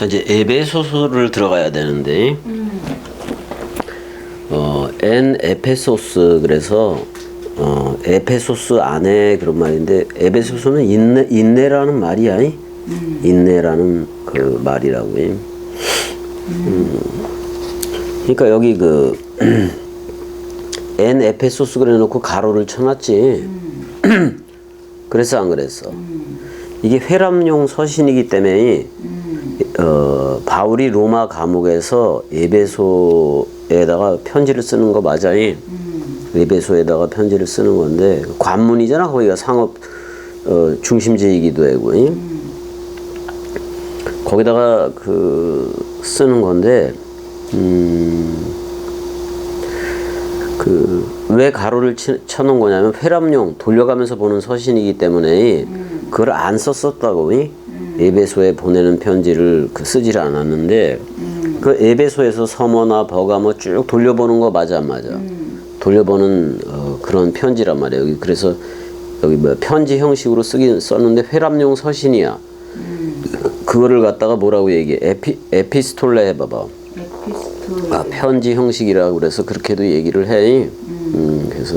자 이제 에베소서를 들어가야 되는데 어, 엔 에페소스 그래서 어, 에페소스 안에 그런 말인데 에베소서는 인내, 인내라는 말이야. 이? 인내라는 그 말이라고. 이. 음. 그러니까 여기 그 엔 에페소스 그래놓고 가로를 쳐놨지. 그래서 안 그랬어. 이게 회람용 서신이기 때문에 어, 바울이 로마 감옥에서 에베소에다가 편지를 쓰는 거 맞아. 이? 에베소에다가 편지를 쓰는 건데 관문이잖아. 거기가 상업 어, 중심지이기도 하고. 이? 거기다가 그 쓰는 건데 음, 그왜 가로를 치, 쳐놓은 거냐면 회람용 돌려가면서 보는 서신이기 때문에 그걸 안 썼었다고 이? 에베소에 보내는 편지를 그 쓰지를 않았는데 그 에베소에서 서머나 버가모 쭉 돌려보는 거 맞아 안 맞아. 돌려보는 어, 그런 편지란 말이에요. 여기 그래서 여기 뭐 편지 형식으로 쓰긴 썼는데 회람용 서신이야. 그거를 갖다가 뭐라고 얘기해? 에피 에피스톨레 해봐봐. 에피스톨. 아, 편지 형식이라고 그래서 그렇게도 얘기를 해. 음, 그래서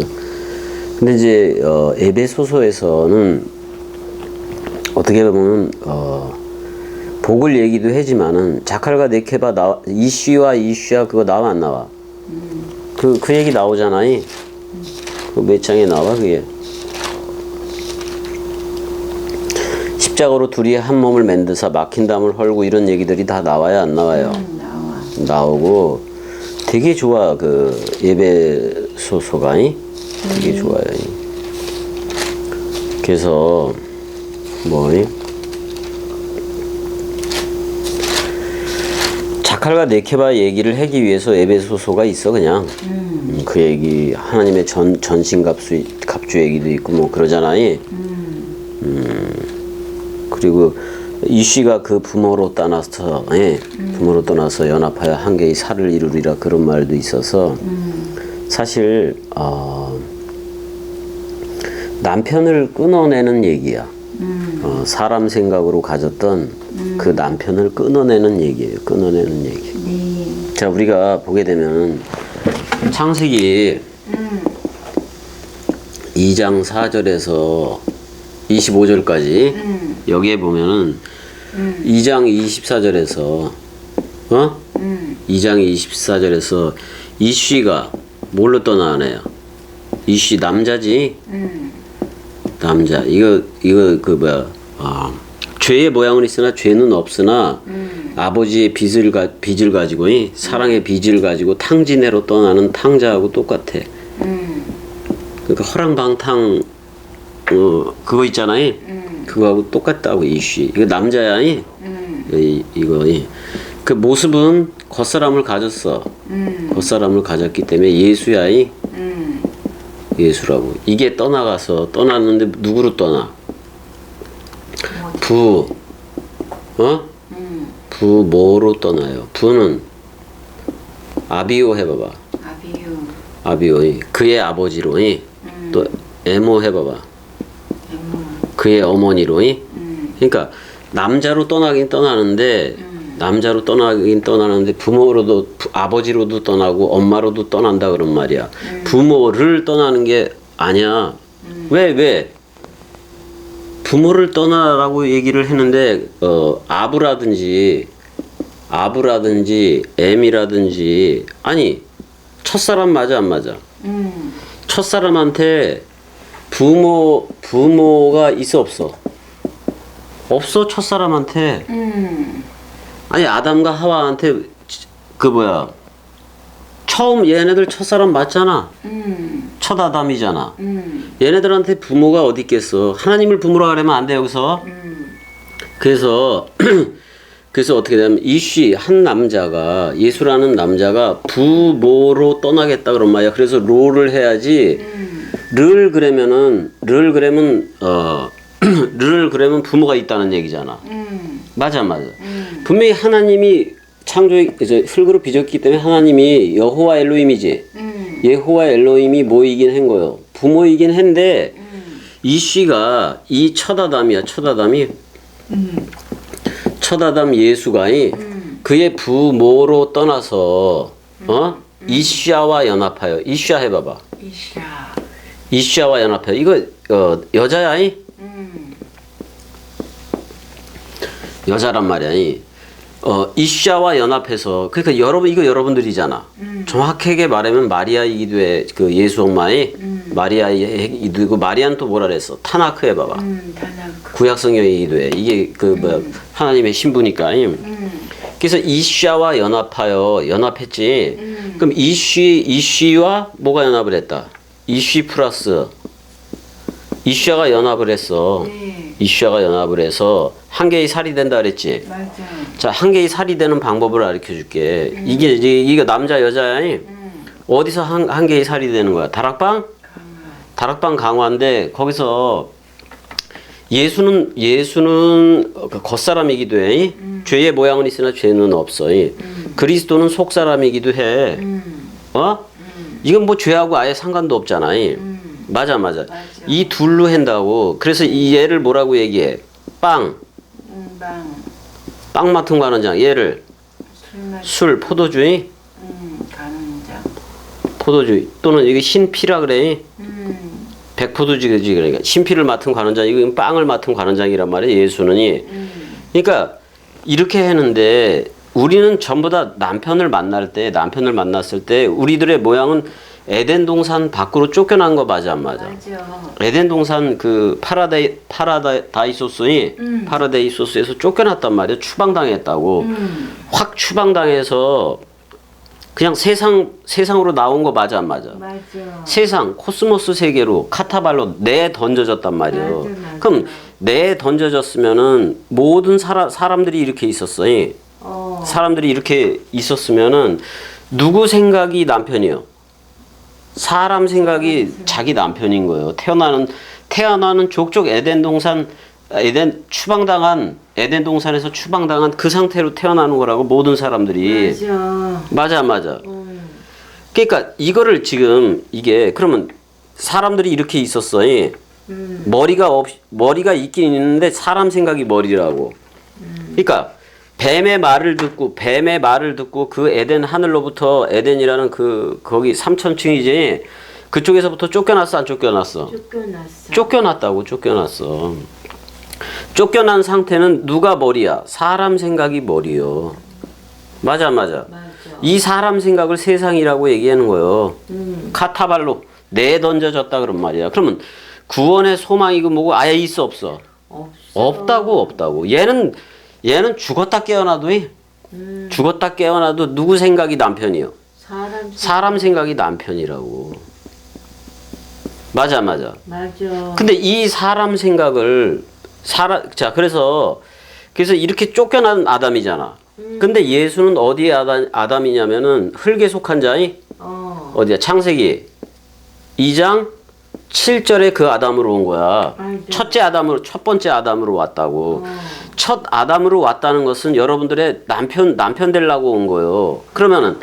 근데 이제 어, 에베소서에서는 어떻게 보면 어, 복을 얘기도 하지만은 자칼과 네케바 나 이슈와 이슈야 그거 나와 안 나와? 그그 얘기 나오잖아요. 그몇 장에 나와 그게? 십자가로 둘이 한 몸을 만드사 막힌 담을 헐고 이런 얘기들이 다 나와야 안 나와요. 음, 나와. 나오고 되게 좋아 그 예배 소소가이 되게 좋아요. 그래서 뭐 자칼과 네케바 얘기를 하기 위해서 에베소서가 있어 그냥. 음, 그 얘기 하나님의 전 전신갑주 갑주 얘기도 있고 뭐 그러잖아요. 음, 그리고 이씨가 그 부모로 떠나서 예, 부모로 떠나서 연합하여 한 개의 살을 이루리라 그런 말도 있어서 사실 어, 남편을 끊어내는 얘기야. 어, 사람 생각으로 가졌던 그 남편을 끊어내는 얘기예요. 끊어내는 얘기. 네. 자 우리가 보게 되면 창세기 2장 4절에서 25절까지 음. 여기에 보면은 2장 24절에서 어? 음. 2장 24절에서 이씨가 뭘로 떠나네요? 이씨 남자지? 음. 남자. 이거 이거 그 뭐야? 아, 죄의 모양은 있으나 죄는 없으나 아버지의 빚을 가 빚을 가지고 이 사랑의 빚을 가지고 탕진해로 떠나는 탕자하고 똑같아. 음. 그러니까 허랑방탕 어 그거 있잖아요. 그거하고 똑같다고 이씨. 이거 남자야 이. 이 이거 이. 그 모습은 겉사람을 가졌어. 겉사람을 가졌기 때문에 예수야 이. 음. 예수라고. 이게 떠나가서 떠났는데 누구로 떠나? 부. 어? 부 뭐로 떠나요? 부는 아비오 해봐봐. 아비유. 아비오이 그의 아버지로이 또 에모 해봐봐. 에모. 그의 어머니로이 그러니까 남자로 떠나긴 떠나는데 남자로 떠나긴 떠나는데 부모로도 부- 아버지로도 떠나고 엄마로도 떠난다 그런 말이야. 부모를 떠나는 게 아니야. 왜 왜? 부모를 떠나라고 얘기를 했는데 어 아부라든지 아부라든지 엠이라든지 아니 첫사람 맞아 안 맞아? 음. 첫사람한테 부모 부모가 있어 없어? 없어 첫사람한테 음. 아니 아담과 하와한테 그 뭐야 처음 얘네들 첫사람 맞잖아 음. 첫 아담이잖아 음. 얘네들한테 부모가 어디 있겠어 하나님을 부모라 그러면 안 돼 여기서 음. 그래서 그래서 어떻게 되냐면 이씨 한 남자가 예수라는 남자가 부모로 떠나겠다 그런 말이야. 그래서 로를 해야지 를 그러면은 를 그러면 어를 그러면 부모가 있다는 얘기잖아. 음. 맞아 맞아. 분명히 하나님이 창조 이제 흙으로 빚었기 때문에 하나님이 여호와 엘로힘이지. 음. 예호와 엘로힘이 뭐이긴 한 거요. 부모이긴 한데 이 씨가 이 첫아담이야. 첫아담이 음. 첫 아담 예수가 이 음. 그의 부모로 떠나서 어 이샤와 연합하여 이샤 해봐봐 이샤. 이샤와 연합하여 이거 어, 여자야 이 음. 여자란 말이야 이 어, 이샤와 연합해서 그러니까 여러분 이거 여러분들이잖아 음. 정확하게 말하면 마리아 이기도 해그 예수 엄마의 음. 마리아 이기도고 마리아는 또 뭐라 그랬어 타나크 해봐봐 음. 다나크. 구약 성경이기도 해 이게 그 뭐야 하나님의 신부니까 이. 음. 그래서 이슈와 연합하여 연합했지. 음. 그럼 이슈 이슈와 뭐가 연합을 했다? 이슈 플러스 이슈가 연합을 했어. 네. 이슈가 연합을 해서 한 개의 살이 된다 그랬지. 맞아. 자, 한 개의 살이 되는 방법을 가르쳐 줄게. 이게 이제 이거 남자 여자야. 음. 어디서 한, 한 개의 살이 되는 거야? 다락방? 강아. 다락방 강화인데 거기서 예수는 예수는 그 겉사람이기도 해. 죄의 모양은 있으나 죄는 없어. 그리스도는 속사람이기도 해. 음. 어? 이건 뭐 죄하고 아예 상관도 없잖아. 음. 맞아, 맞아. 맞아. 이 둘로 한다고. 그래서 이 얘를 뭐라고 얘기해? 빵, 음. 방. 빵 맡은 거 하는 장. 얘를. 술, 포도주의, 음. 장. 포도주의 또는 이게 신피라 그래. 음. 백포도주의지 그러니까 신피를 맡은 관원장 이건 빵을 맡은 관원장이란 말이야 예수는이 음. 그러니까 이렇게 했는데 우리는 전부 다 남편을 만날 때 남편을 만났을 때 우리들의 모양은 에덴 동산 밖으로 쫓겨난 거 맞아 안 맞아 맞아. 에덴 동산 그 파라다이 파라다이소스니 음. 파라다이소스에서 쫓겨났단 말이야 추방당했다고 음. 확 추방당해서 그냥 세상 세상으로 나온 거 맞아 안 맞아 맞아. 세상 코스모스 세계로 카타발로 내 던져졌단 말이에요. 맞아, 맞아. 그럼 내 던져졌으면은 모든 사람 사람들이 이렇게 있었어. 이. 어. 사람들이 이렇게 있었으면은 누구 생각이 남편이요? 사람 생각이 자기 남편인 거예요. 태어나는 태어나는 족족 에덴 동산 에덴 추방당한 에덴 동산에서 추방당한 그 상태로 태어나는 거라고 모든 사람들이 맞아. 맞아 맞아. 음. 그러니까 이거를 지금 이게 그러면 사람들이 이렇게 있었어. 이. 음. 머리가 없 머리가 있긴 있는데 사람 생각이 머리라고. 그러니까 뱀의 말을 듣고 뱀의 말을 듣고 그 에덴 하늘로부터 에덴이라는 그 거기 삼천층이지 그쪽에서부터 쫓겨났어 안 쫓겨났어? 쫓겨났어. 쫓겨났다고 쫓겨났어. 쫓겨난 상태는 누가 머리야? 사람 생각이 머리요. 맞아 맞아. 맞아. 이 사람 생각을 세상이라고 얘기하는 거예요. 음. 카타발로 내 던져졌다 그런 말이야. 그러면 구원의 소망이고 뭐고 아예 있어 없어? 없어. 없다고 없다고. 얘는 얘는 죽었다 깨어나도 이. 음. 죽었다 깨어나도 누구 생각이 남편이요? 사람. 사람 생각이 남편이라고. 맞아 맞아. 맞아. 근데 이 사람 생각을 사람 자 그래서 그래서 이렇게 쫓겨난 아담이잖아. 근데 예수는 어디에 아담, 아담이냐면은 흙에 속한 자이 어. 어디야? 창세기 2장 7절에 그 아담으로 온 거야. 맞아. 첫째 아담으로 첫 번째 아담으로 왔다고. 어. 첫 아담으로 왔다는 것은 여러분들의 남편 남편 되려고 온 거예요. 그러면은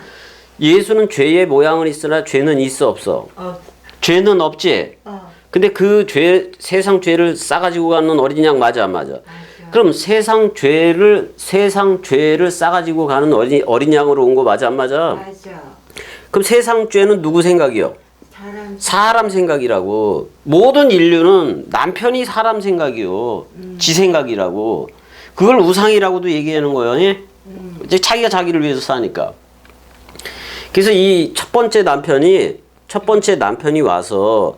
예수는 죄의 모양은 있으나 죄는 있어 없어? 어. 죄는 없지. 어. 근데 그 죄 세상 죄를 싸가지고 가는 어린 양 맞아 안 맞아? 그럼 세상 죄를 세상 죄를 싸가지고 가는 어린 어린 양으로 온 거 맞아 안 맞아? 맞아. 그럼 세상 죄는 누구 생각이요? 사람. 사람 생각이라고 모든 인류는 남편이 사람 생각이요 지 생각이라고 그걸 우상이라고도 얘기하는 거예요 예? 이제 자기가 자기를 위해서 사니까 그래서 이 첫 번째 남편이 첫 번째 남편이 와서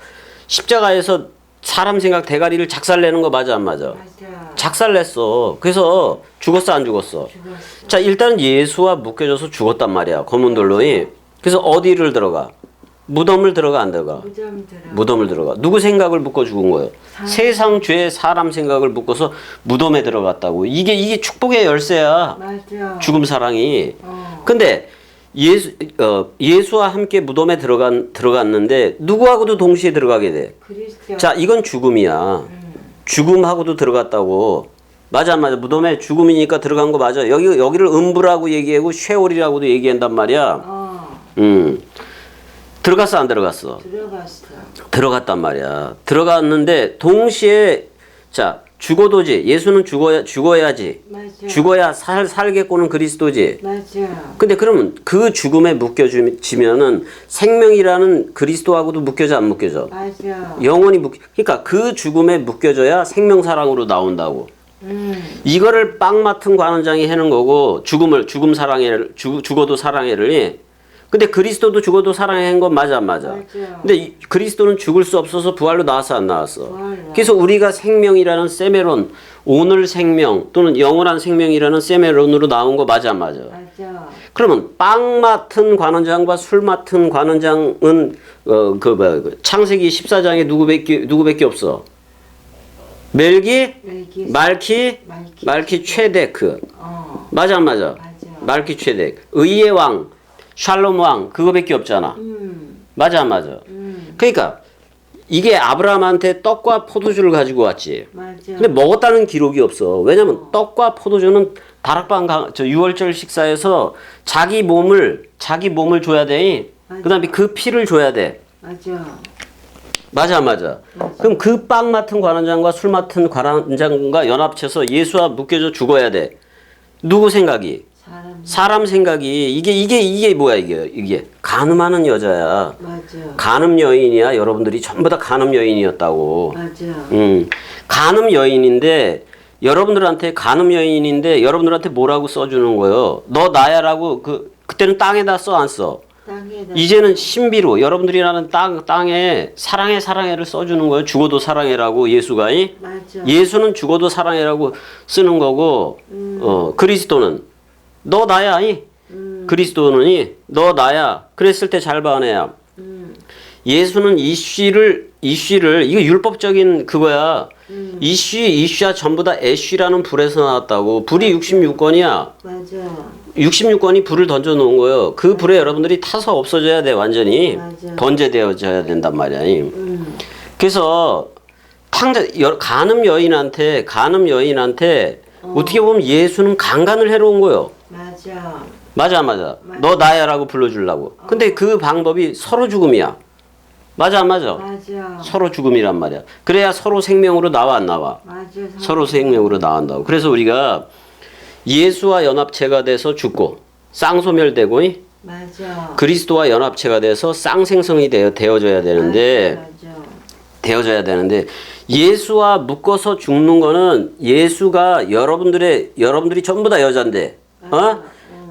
십자가에서 사람 생각 대가리를 작살내는 거 맞아 안 맞아 맞아. 작살냈어 그래서 죽었어 안 죽었어 죽었어. 자 일단 예수와 묶여져서 죽었단 말이야 검은 돌로 이. 그래서 어디를 들어가 무덤을 들어가 안 들어가 무덤 들어. 무덤을 들어가 누구 생각을 묶어 죽은 거예요? 사람. 세상 죄 사람 생각을 묶어서 무덤에 들어갔다고 이게 이게 축복의 열쇠야 맞아. 죽음 사랑이 어. 근데 예수 어, 예수와 함께 무덤에 들어간 들어갔는데 누구하고도 동시에 들어가게 돼. 그리스도. 자 이건 죽음이야. 죽음하고도 들어갔다고. 맞아 안 맞아 무덤에 죽음이니까 들어간 거 맞아. 여기 여기를 음부라고 얘기하고 쉐올이라고도 얘기한단 말이야. 어. 음 들어갔어 안 들어갔어? 들어갔어. 들어갔단 말이야. 들어갔는데 동시에 자 죽어도지. 예수는 죽어야 죽어야지. 맞아. 죽어야 살 살겠고는 그리스도지. 맞아. 근데 그러면 그 죽음에 묶여지면은 생명이라는 그리스도하고도 묶여져 안 묶여져? 맞아. 영원히 묶. 그러니까 그 죽음에 묶여져야 생명 사랑으로 나온다고. 음. 이거를 빵 맡은 관원장이 해는 거고 죽음을 죽음 사랑해를 죽, 죽어도 사랑해를. 예. 근데 그리스도도 죽어도 사랑해한 건 맞아 안 맞아. 맞아. 근데 이- 그리스도는 죽을 수 없어서 부활로 나왔어 안 나왔어. 부활로 그래서 우리가 생명이라는 세메론 오늘 생명 또는 영원한 생명이라는 세메론으로 나온 거 맞아 안 맞아. 맞아. 그러면 빵 맡은 관원장과 술 맡은 관원장은 어 그 뭐야 그 창세기 14장에 누구밖에 누구밖에 없어. 멜기, 여기 말키, 말키. 말키 최데크. 어. 맞아 안 맞아? 맞아. 말키 최데크. 의의 왕, 샬롬 왕 그거밖에 없잖아. 음. 맞아 안 맞아? 음. 그러니까 이게 아브라함한테 떡과 포도주를 가지고 왔지. 맞아. 근데 먹었다는 기록이 없어. 왜냐면 떡과 포도주는 다락방 가, 저 6월절 식사에서 자기 몸을 자기 몸을 줘야 돼. 그다음에 그 피를 줘야 돼. 맞아. 맞아 안 맞아. 그럼 그 빵 맡은 관원장과 술 맡은 관원장과 연합쳐서 예수와 묶여져 죽어야 돼. 누구 생각이? 사람. 사람 생각이 이게 이게 이게 뭐야 이게 이게 간음하는 여자야. 맞아. 간음 여인이야. 여러분들이 전부 다 간음 여인이었다고. 맞아. 음, 간음 여인인데 여러분들한테 간음 여인인데 여러분들한테 뭐라고 써주는 거예요? 너 나야라고 그 그때는 땅에다 써 안 써? 땅에다. 이제는 신비로 여러분들이라는 땅 땅에 사랑해 사랑해를 써주는 거예요. 죽어도 사랑해라고 예수가 이? 맞아. 예수는 죽어도 사랑해라고 쓰는 거고 어 그리스도는 너 나야 이 음. 그리스도는 이 너 나야 그랬을 때 잘 봐내야 음. 예수는 이쉬를 이쉬를 이거 율법적인 그거야. 음. 이쉬 이쉬야 전부 다 애쉬라는 불에서 나왔다고. 불이 66권이야. 맞아. 66권이 불을 던져 놓은 거예요. 그 불에 여러분들이 타서 없어져야 돼 완전히 맞아. 번제되어져야 된단 말이야. 음. 그래서 탕자 여- 간음 여인한테 간음 여인한테 어. 떻게 보면 예수는 강간을 온 거예요. 맞아. 맞아 안 맞아. 맞아. 너 나야라고 불러주려고. 근데 그 방법이 서로 죽음이야. 맞아 안 맞아. 맞아. 서로 죽음이란 말이야. 그래야 서로 생명으로 나와 안 나와. 맞아. 서로 생명으로 나온다고. 그래서 우리가 예수와 연합체가 돼서 죽고 쌍소멸되고 이? 맞아. 그리스도와 연합체가 돼서 쌍생성이 되어 되어져야 되는데 맞아. 되어져야 되는데 예수와 묶어서 죽는 거는 예수가 여러분들의 여러분들이 전부 다 여잔데 어?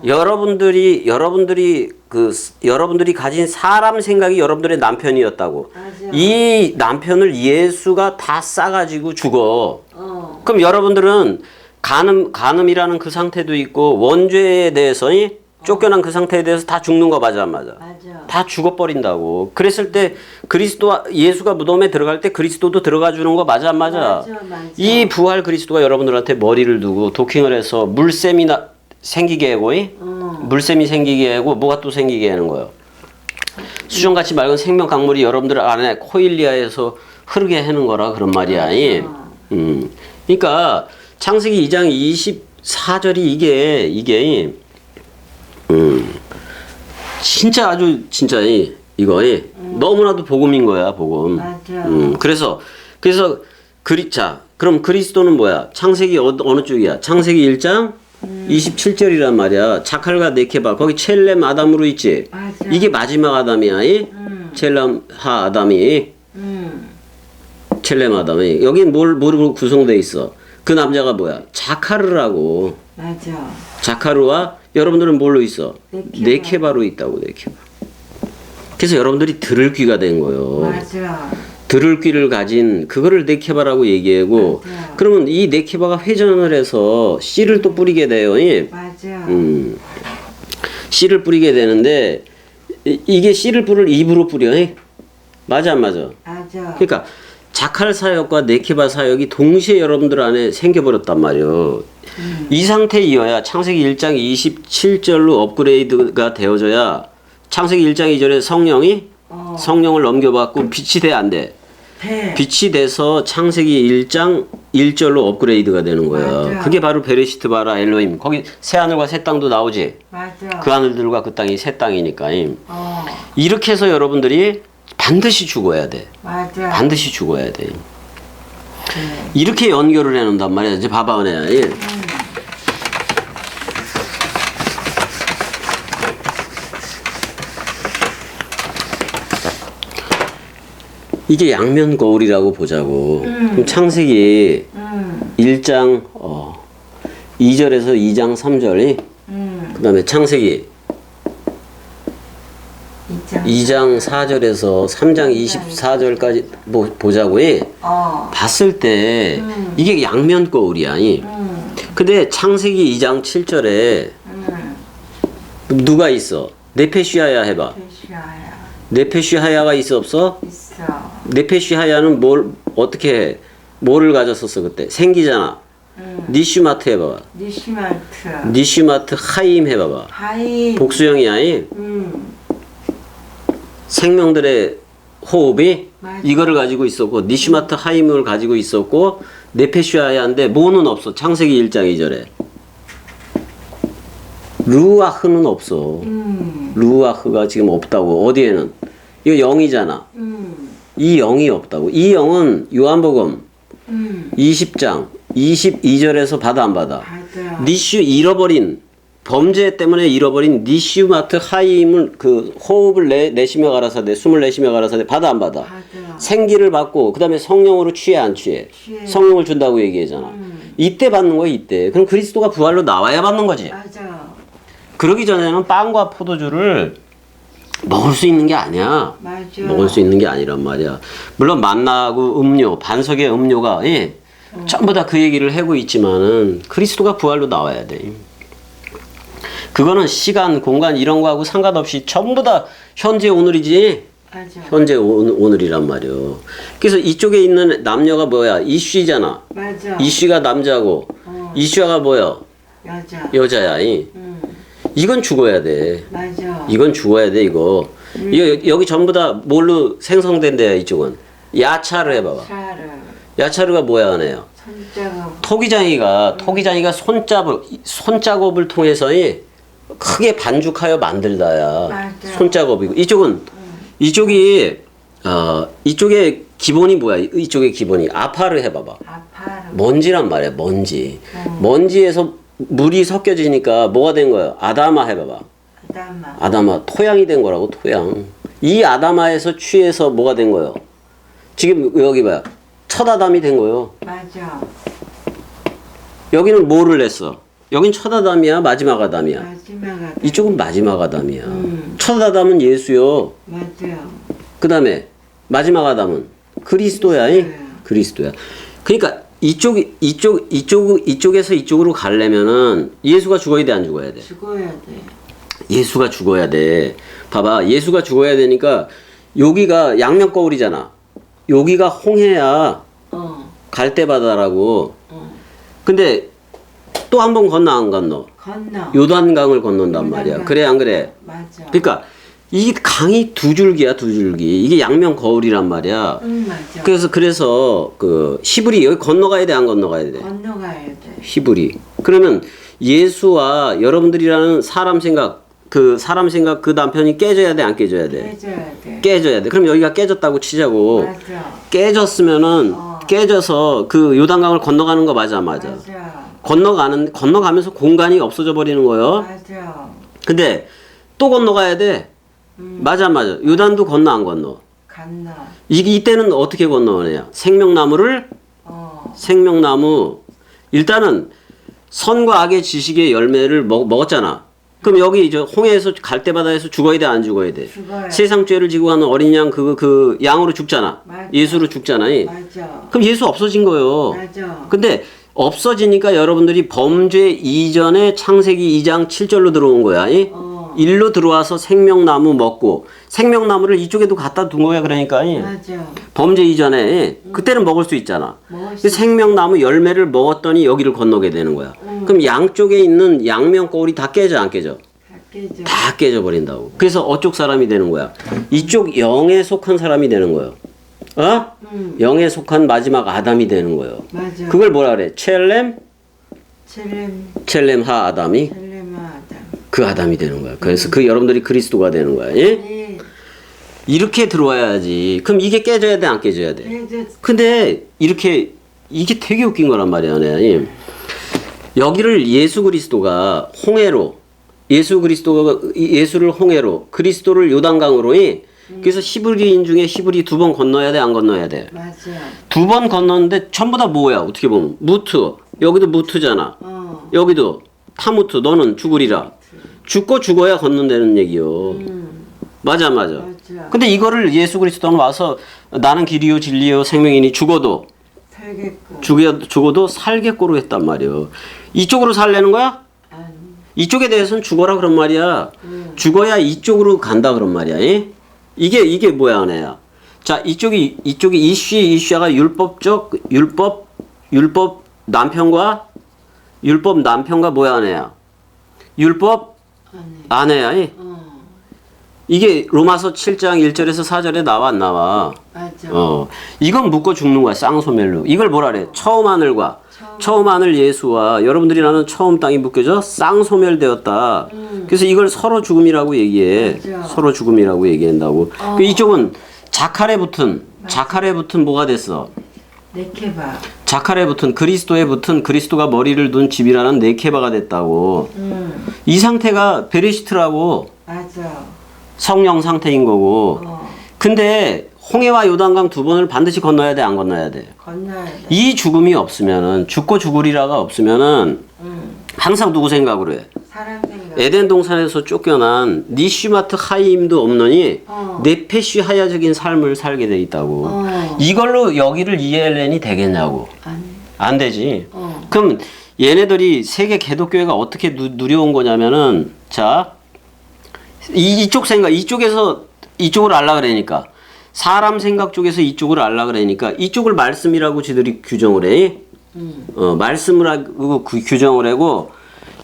여러분들이 여러분들이 그 스- 여러분들이 가진 사람 생각이 여러분들의 남편이었다고 맞아. 이 남편을 예수가 다 싸가지고 죽어 어. 그럼 여러분들은 간음 간음이라는 그 상태도 있고 원죄에 대해서 이 쫓겨난 그 상태에 대해서 다 죽는 거 맞아 안 맞아? 맞아. 다 죽어버린다고. 그랬을 때 그리스도 예수가 무덤에 들어갈 때 그리스도도 들어가 주는 거 맞아 안 맞아? 맞아, 맞아. 이 부활 그리스도가 여러분들한테 머리를 두고 도킹을 해서 물샘이 나, 생기게 하고 이? 어. 물샘이 생기게 하고 뭐가 또 생기게 하는 거예요. 수정같이 맑은 생명 강물이 여러분들 안에 코일리아에서 흐르게 하는 거라 그런 말이야. 이. 음. 그러니까 창세기 2장 24절이 이게 이게 음. 진짜 아주 진짜 이 이거 이 너무나도 복음인 거야, 복음. 맞아. 음. 그래서 그래서 그리 자, 그럼 그리스도는 뭐야? 창세기 어, 어느 쪽이야? 창세기 1장 27절이란 말이야. 자칼과 네케바 거기 첼렘 아담으로 있지. 맞아. 이게 마지막 아담이야. 이? 음. 첼렘 하 아담이 음. 첼렘 아담이 여기 뭘 뭐로 구성돼 있어? 그 남자가 뭐야? 자카르라고. 맞아. 자카르와 여러분들은 뭘로 있어? 네케바. 네케바로 있다고 네케바. 그래서 여러분들이 들을 귀가 된 거예요. 맞아. 들을 귀를 가진 그거를 네케바라고 얘기하고 맞아. 그러면 이 네케바가 회전을 해서 씨를 또 뿌리게 돼요. 예. 맞아. 음. 씨를 뿌리게 되는데 이- 이게 씨를 뿌릴 입으로 뿌려. 예. 맞아 안 맞아? 맞아. 그러니까 자칼 사역과 네케바 사역이 동시에 여러분들 안에 생겨버렸단 말이에요. 이 상태이어야 창세기 1장 27절로 업그레이드가 되어져야 창세기 1장 2절에 성령이 어. 성령을 넘겨받고 빛이 돼 안 돼? 돼. 빛이 돼서 창세기 1장 1절로 업그레이드가 되는 거야. 맞아. 그게 바로 베레시트 바라 엘로임. 거기 새 하늘과 새 땅도 나오지. 맞아. 그 하늘들과 그 땅이 새 땅이니까. 어. 이렇게 해서 여러분들이 반드시 죽어야 돼. 맞아. 반드시 죽어야 돼. 이렇게 연결을 해놓는단 말이야. 이제 봐봐, 은혜야. 이게 양면 거울이라고 보자고. 그럼 창세기 음. 1장 어, 2절에서 2장 3절이 음. 그다음에 창세기 이장. 2장 4절에서 3장 24절까지 보, 보자고 해. 어. 봤을 때 이게 양면 거울이야. 이. 음. 근데 창세기 2장 7절에 음. 누가 있어? 네페시아야 해봐. 페시아야. 네페시하야가 있어 없어? 있어. 네페시하야는 뭘 어떻게 해? 뭐를 가졌었어 그때? 생기잖아. 음. 니슈마트 해봐봐. 니시마트. 니슈마트 하임 해봐봐. 하이. 복수형이야. 이. 음. 생명들의 호흡이 맞아. 이거를 가지고 있었고 니슈마트 하임을 가지고 있었고 네페시아야인데 뭐는 없어. 창세기 1장 2절에. 루아흐는 없어. 음. 루아흐가 지금 없다고. 어디에는? 이거 0이잖아. 음. 이 0이 없다고. 이 0은 요한복음 음. 20장 22절에서 받아 안 받아? 받아. 니슈 잃어버린 범죄 때문에 잃어버린 니슈마트 하임을 그 호흡을 내, 내쉬며 가라사대 숨을 내쉬며 가라사대 받아 안 받아? 받아. 생기를 받고 그다음에 성령으로 취해 안 취해? 취해. 성령을 준다고 얘기하잖아. 음. 이때 받는 거야 이때. 그럼 그리스도가 부활로 나와야 받는 거지. 맞아. 그러기 전에는 빵과 포도주를 먹을 수 있는 게 아니야. 맞아. 먹을 수 있는 게 아니란 말이야. 물론 만나고 음료, 반석의 음료가 예, 전부 다 그 얘기를 하고 있지만은 그리스도가 부활로 나와야 돼. 그거는 시간, 공간 이런 거하고 상관없이 전부 다 현재 오늘이지. 맞아. 현재 오늘, 오늘이란 말이요. 그래서 이쪽에 있는 남녀가 뭐야? 이슈잖아. 맞아. 이슈가 남자고 어. 이슈가 뭐야? 여자. 여자야. 이. 음. 이건 죽어야 돼. 맞아. 이건 죽어야 돼 이거. 이거 여기 전부 다 뭘로 생성된 데야 이쪽은. 야차를 해봐봐. 차를 야차르가 뭐야 하네요. 손자가 토기장이가 토기장이가 손잡을 손작업을 통해서 이 크게 반죽하여 만들다야. 맞아. 손작업이고 이쪽은 이쪽이 어 이쪽에 기본이 뭐야? 이쪽의 기본이 아파를 해봐봐. 아파를 먼지란 말이야 먼지. 먼지에서 물이 섞여지니까 뭐가 된 거야? 아다마 해봐봐. 아담아. 아다마 토양이 된 거라고 토양. 이 아다마에서 취해서 뭐가 된 거예요? 지금 여기 봐요. 첫 아담이 된 거예요. 맞아. 여기는 뭐를 냈어? 여긴 첫 아담이야, 마지막 아담이야. 마지막 아담. 이쪽은 마지막 아담이야. 음. 첫 아담은 예수요. 맞아. 그다음에 마지막 아담은 그리스도야. 이? 그리스도야. 그리스도야. 그러니까 이쪽 이쪽 이쪽 이쪽에서 이쪽으로 가려면은 예수가 죽어야 돼, 안 죽어야 돼? 죽어야 돼. 예수가 죽어야 돼. 봐봐. 예수가 죽어야 되니까 여기가 양면 거울이잖아. 여기가 홍해야 어. 갈대바다라고. 어. 근데 또 한 번 건너 안 건너? 건너. 요단강을 건넌단 말이야. 요단강. 그래 안 그래? 맞아. 그러니까 이 강이 두 줄기야, 두 줄기. 이게 양면 거울이란 말이야. 응 맞아. 그래서 그래서 그 히브리 여기 건너가야 돼, 안 건너가야 돼? 건너가야 돼. 히브리. 그러면 예수와 여러분들이라는 사람 생각, 그 사람 생각 그 남편이 깨져야 돼, 안 깨져야 돼? 해줘야 돼. 깨져야 돼. 그럼 여기가 깨졌다고 치자고. 맞아. 깨졌으면은 어. 깨져서 그 요단강을 건너가는 거 맞아, 맞아. 맞아. 건너가는 건너가면서 공간이 없어져 버리는 거예요. 맞아. 근데 또 건너가야 돼. 음. 맞아, 맞아. 요단도 건너 안 건너. 건너. 이 이때는 어떻게 건너느냐? 생명나무를 어. 생명나무 일단은 선과 악의 지식의 열매를 먹, 먹었잖아. 그럼 여기 이제 홍해에서 갈대바다에서 죽어야 돼, 안 죽어야 돼? 죽어야 돼. 세상 죄를 지고 가는 어린 양그그 양으로 죽잖아. 맞아. 예수로 죽잖아. 맞아. 그럼 예수 없어진 거예요. 맞아. 근데 없어지니까 여러분들이 범죄 이전에 창세기 2장 7절로 들어온 거야. 이? 어. 일로 들어와서 생명나무 먹고 생명나무를 이쪽에도 갖다 둔 거야. 그러니까 이. 맞아. 범죄 이전에 그때는 먹을 수 있잖아. 먹을 수그 생명나무 열매를 먹었더니 여기를 건너게 되는 거야. 그럼 양쪽에 있는 양면 거울이 다 깨져 안 깨져? 다 깨져. 다 깨져 버린다고. 그래서 어쪽 사람이 되는 거야. 이쪽 영에 속한 사람이 되는 거예요. 어? 응. 영에 속한 마지막 아담이 되는 거예요. 맞아. 그걸 뭐라 그래? 첼렘 첼렘 첼렘 하 아담이 아담. 그 아담이 되는 거야. 그래서 그 여러분들이 그리스도가 되는 거야. 예? 네. 이렇게 들어와야지. 그럼 이게 깨져야 돼, 안 깨져야 돼? 깨져. 근데 이렇게 이게 되게 웃긴 거란 말이야, 네. 여기를 예수 그리스도가 홍해로 예수 그리스도가 예수를 홍해로 그리스도를 요단강으로 이 그래서 히브리인 중에 히브리 두 번 건너야 돼, 안 건너야 돼? 맞아. 두 번 건너는데 전부 다 뭐야? 어떻게 보면 무트. 여기도 무트잖아. 어. 여기도 타무트. 너는 죽으리라. 죽고 죽어야 건넌다는 얘기요. 음. 맞아, 맞아. 맞아. 근데 이거를 예수 그리스도는 와서 나는 길이요 진리요 생명이니 죽어도 살겠고. 죽여 죽어도 살겠고로 했단 말이요. 이쪽으로 살려는 거야? 아니. 이쪽에 대해서는 죽어라 그런 말이야. 음. 죽어야 이쪽으로 간다 그런 말이야. 이? 이게 이게 뭐야, 아내야? 자, 이쪽이 이쪽이 이슈 이슈가 율법적 율법 율법 남편과 율법 남편과 뭐야, 아내야? 율법. 아내야. 이? 어. 이게 로마서 7장 1절에서 4절에 나와 안 나와? 맞아. 어. 이건 묶어 죽는 거야, 쌍소멸로. 이걸 뭐라 그래? 처음 하늘과 처음. 처음 하늘 예수와 여러분들이 나는 처음 땅이 묶여져 쌍소멸되었다. 음. 그래서 이걸 서로 죽음이라고 얘기해. 맞아. 서로 죽음이라고 얘기한다고. 어. 그 이쪽은 자칼에 붙은 자칼에 붙은 뭐가 됐어? 네케바. 자칼에 붙은 그리스도에 붙은 그리스도가 머리를 둔 집이라는 네케바가 됐다고. 음. 이 상태가 베리시트라고 맞아. 성령 상태인 거고. 어. 근데 홍해와 요단강 두 번을 반드시 건너야 돼, 안 건너야 돼? 건너야 돼. 이 죽음이 없으면은 죽고 죽으리라가 없으면은 음. 항상 누구 생각으로 해? 사람. 에덴 동산에서 쫓겨난 니슈마트 하임도 없느니 어. 네페쉬 하야적인 삶을 살게 돼 있다고. 어. 이걸로 여기를 이해하려니 되겠냐고. 아니. 안 되지. 어. 그럼 얘네들이 세계 개독교회가 어떻게 누, 누려온 거냐면은 자 이, 이쪽 생각 이쪽에서 이쪽을 알라 그러니까 사람 생각 쪽에서 이쪽을 알라 그러니까 이쪽을 말씀이라고 지들이 규정을 해. 음. 어, 말씀을 하고 그 규정을 하고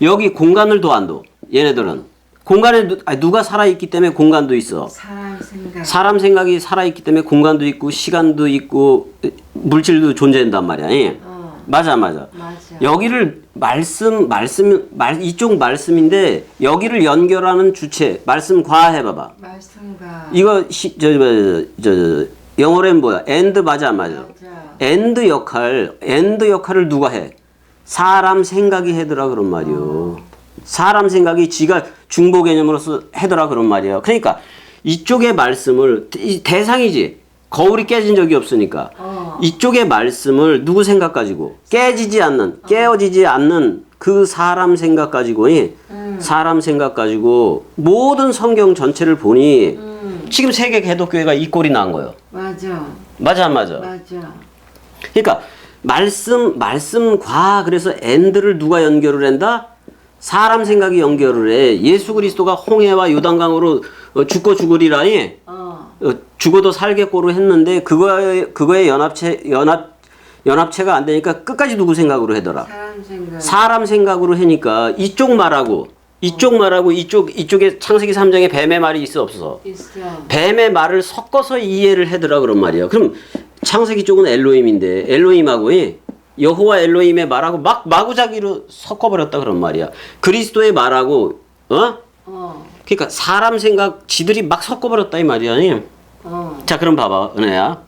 여기 공간을 둬. 얘네들은 공간에 누, 아니, 누가 살아 있기 때문에 공간도 있어. 사람 생각. 사람 생각이 살아 있기 때문에 공간도 있고 시간도 있고 물질도 존재한단 말이야. 예. 어. 맞아 맞아. 맞아. 여기를 말씀 말씀 말 이쪽 말씀인데 여기를 연결하는 주체 말씀 과 해 봐봐. 말씀과. 이거 시저저 저, 저, 영어로는 뭐야? and 맞아 안 맞아? and 역할 and 역할을 누가 해? 사람 생각이 해더라 그런 말이요. 사람 생각이 지가 중보 개념으로서 해더라 그런 말이야. 그러니까 이쪽의 말씀을 이 대상이지. 거울이 깨진 적이 없으니까 어. 이쪽의 말씀을 누구 생각 가지고 깨지지 않는 깨어지지 않는 그 사람 생각 가지고 이 음. 사람 생각 가지고 모든 성경 전체를 보니 음. 지금 세계 개독교회가 이 꼴이 난 거예요. 맞아. 맞아 안 맞아? 맞아. 그러니까 말씀 말씀과 그래서 엔드를 누가 연결을 한다? 사람 생각이 연결을 해. 예수 그리스도가 홍해와 요단강으로 어, 죽고 죽으리라니 어. 어, 죽어도 살겠고로 했는데 그거에 그거에 연합체 연합 연합체가 안 되니까 끝까지 누구 생각으로 하더라. 사람 생각. 사람 생각으로 하니까 이쪽 말하고 이쪽 말하고 이쪽 이쪽에 창세기 3장에 뱀의 말이 있어 없어. 있어. 뱀의 말을 섞어서 이해를 해더라 그런 말이야. 그럼 창세기 쪽은 엘로힘인데 엘로힘하고 이 여호와 엘로힘의 말하고 막 마구잡이로 섞어버렸다 그런 말이야. 그리스도의 말하고 어? 어. 그러니까 사람 생각 지들이 막 섞어버렸다 이 말이야. 이. 어. 자 그럼 봐봐 은혜야.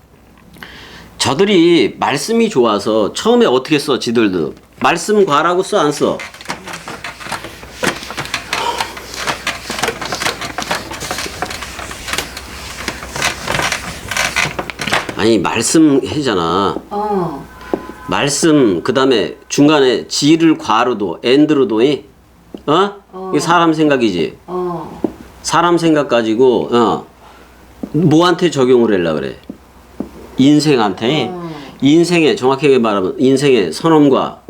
저들이 말씀이 좋아서 처음에 어떻게 써 지들도 말씀 과라고 써 안 써? 아니 말씀 해잖아. 어. 말씀 그다음에 중간에 지를 과로도 엔드로도 이 어? 어. 이게 사람 생각이지. 어. 사람 생각 가지고 어 뭐한테 적용을 하려 그래? 인생한테 어. 인생에 정확하게 말하면 인생의 선험과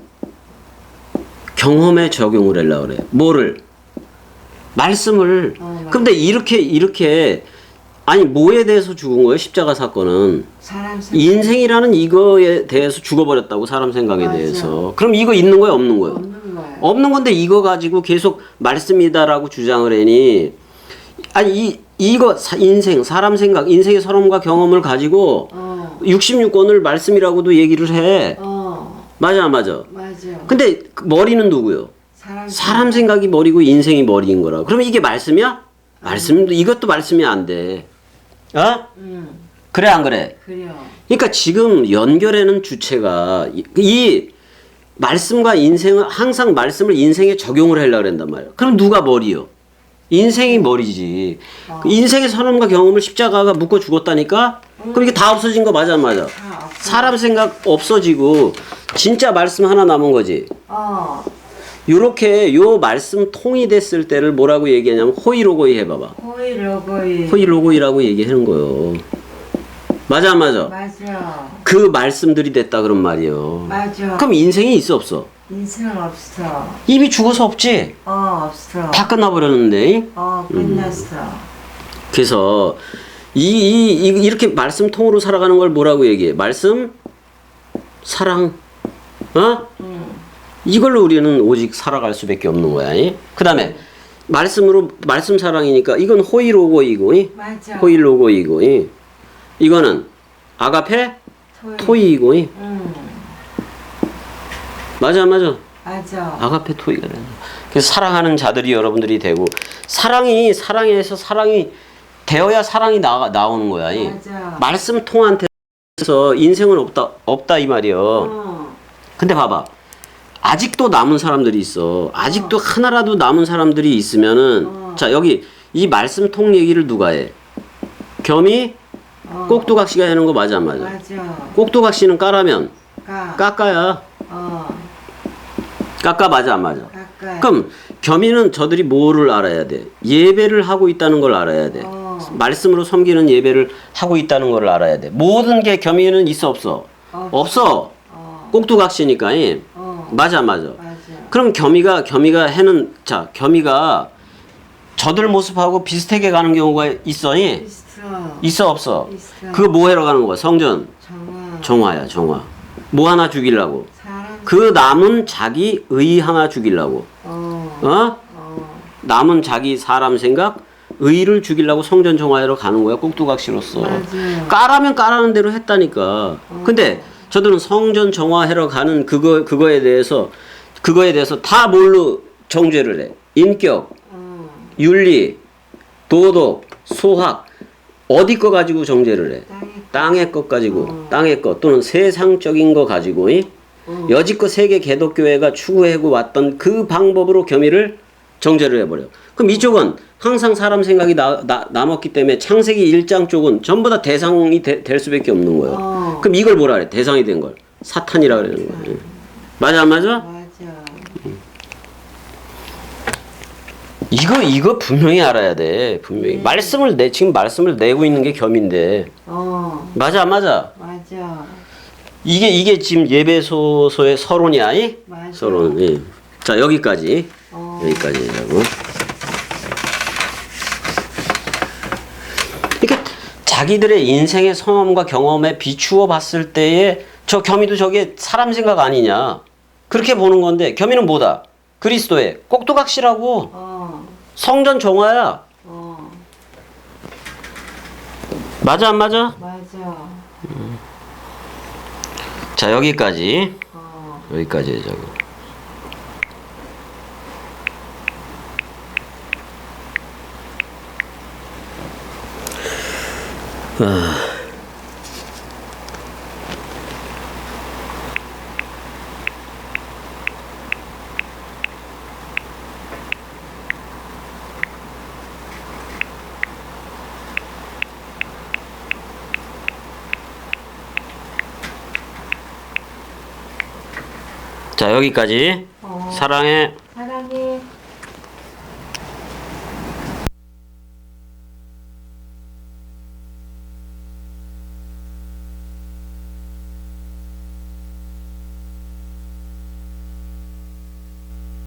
경험에 적용을 하려 그래. 뭐를? 말씀을. 어, 맞- 근데 이렇게 이렇게 아니 뭐에 대해서 죽은 거예요? 십자가 사건은 사람 생각. 인생이라는 이거에 대해서 죽어버렸다고 사람 생각에 맞아. 대해서. 그럼 이거 있는 거야 없는 거야? 없는 거야. 없는 건데 이거 가지고 계속 말씀이다라고 주장을 하니 아니 이 이거 사- 인생 사람 생각 인생의 서름과 경험을 가지고 어. 66권을 말씀이라고도 얘기를 해 어. 맞아 안 맞아 맞아. 근데 그 머리는 누구요 사람. 사람 생각이 머리고 인생이 머리인 거라 그럼 이게 말씀이야 말씀 이것도 말씀이 안 돼 어 응. 그래 안 그래 그래요. 그러니까 지금 연결하는 주체가 이, 이 말씀과 인생은 항상 말씀을 인생에 적용을 하려고 그런단 말이야. 그럼 누가 머리요? 인생이 머리지. 그 인생의 선험과 경험을 십자가가 묶어 죽었다니까? 그럼 이게 다 없어진 거 맞아, 안 맞아? 다 없어. 사람 생각 없어지고 진짜 말씀 하나 남은 거지. 어. 요렇게 요 말씀 통이 됐을 때를 뭐라고 얘기하냐면 호이로고이 해봐봐. 호이로고이. 호이로고이라고 얘기하는 거요. 맞아, 안 맞아? 맞아. 그 말씀들이 됐다 그런 말이요. 맞아. 그럼 인생이 있어 없어? 인생 없어. 이미 죽어서 없지. 어 없어. 다 끝나버렸는데. 어 끝났어. 그래서 이, 이, 이 이렇게 말씀 통으로 살아가는 걸 뭐라고 얘기해? 말씀, 사랑, 어? 응. 이걸로 우리는 오직 살아갈 수밖에 없는 거야. 그 다음에 말씀으로 말씀 사랑이니까 이건 호이로고이고, 이? 맞아. 호이로고이고, 이? 이거는 아가페 토이. 토이이고, 이? 응. 맞아, 맞아. 맞아. 아가페 토이가 되는. 그래서 사랑하는 자들이 여러분들이 되고 사랑이 사랑에서 사랑이 되어야 사랑이 나 나오는 거야. 이. 맞아. 말씀 통한테서 인생은 없다 없다 이 말이요. 어. 근데 봐봐. 아직도 남은 사람들이 있어. 아직도 하나라도 남은 사람들이 있으면은 어. 자 여기 이 말씀 통 얘기를 누가 해? 겸이 어. 꼭두각 씨가 하는 거 맞아 안 맞아? 맞아. 꼭두각 씨는 까라면 까. 까까야. 어. 까까 맞아 안 맞아? 가까이. 그럼 겸이는 저들이 뭐를 알아야 돼? 예배를 하고 있다는 걸 알아야 돼. 어. 말씀으로 섬기는 예배를 하고 있다는 걸 알아야 돼. 모든 게 겸이는 있어 없어? 없어. 없어. 어. 꼭두각시니까. 이. 어. 맞아 맞아. 그럼 겸이가 겸이가 해는 자 겸이가 저들 모습하고 비슷하게 가는 경우가 있어. 이? 있어. 있어 없어? 있어. 그거 뭐 하러 가는 거야? 성전 정화. 정화야 정화. 뭐 하나 죽이려고. 사람. 그 남은 자기 의 하나 죽이려고. 어. 어? 어. 남은 자기 사람 생각 의를 죽이려고 성전 정화하러 가는 거야 꼭두각시로서 맞아. 까라면 까라는 대로 했다니까 근데 저들은 성전 정화하러 가는 그거 그거에 대해서 그거에 대해서 다 뭘로 정죄를 해 인격 어. 윤리 도덕 소학 어디 거 가지고 정죄를 해. 땅의 것 가지고 땅의 것 또는 세상적인 거 가지고 이? 여지껏 세계 개독교회가 추구하고 왔던 그 방법으로 겸의를 정죄를 해버려. 그럼 이쪽은 항상 사람 생각이 나, 나, 남았기 때문에 창세기 1장 쪽은 전부 다 대상이 되- 될 수밖에 없는 거예요. 어. 그럼 이걸 뭐라 그래? 대상이 된 걸. 사탄이라 그러는 거예요. 맞아, 안 맞아? 맞아. 이거, 이거 분명히 알아야 돼. 분명히. 말씀을 내, 지금 말씀을 내고 있는 게 겸인데. 어. 맞아, 안 맞아? 맞아. 이게, 이게 지금 예배소서의 서론이야, 이? 맞아. 서론. 예. 자, 여기까지. 어. 여기까지. 이렇게 자기들의 인생의 성험과 경험에 비추어 봤을 때에 저 겸이도 저게 사람 생각 아니냐. 그렇게 보는 건데 겸이는 뭐다? 그리스도의 꼭두각시라고 어. 성전 정화야. 어. 맞아 안 맞아? 맞아. 자 여기까지 어. 여기까지 하자고. 아. 자 여기까지 어. 사랑해.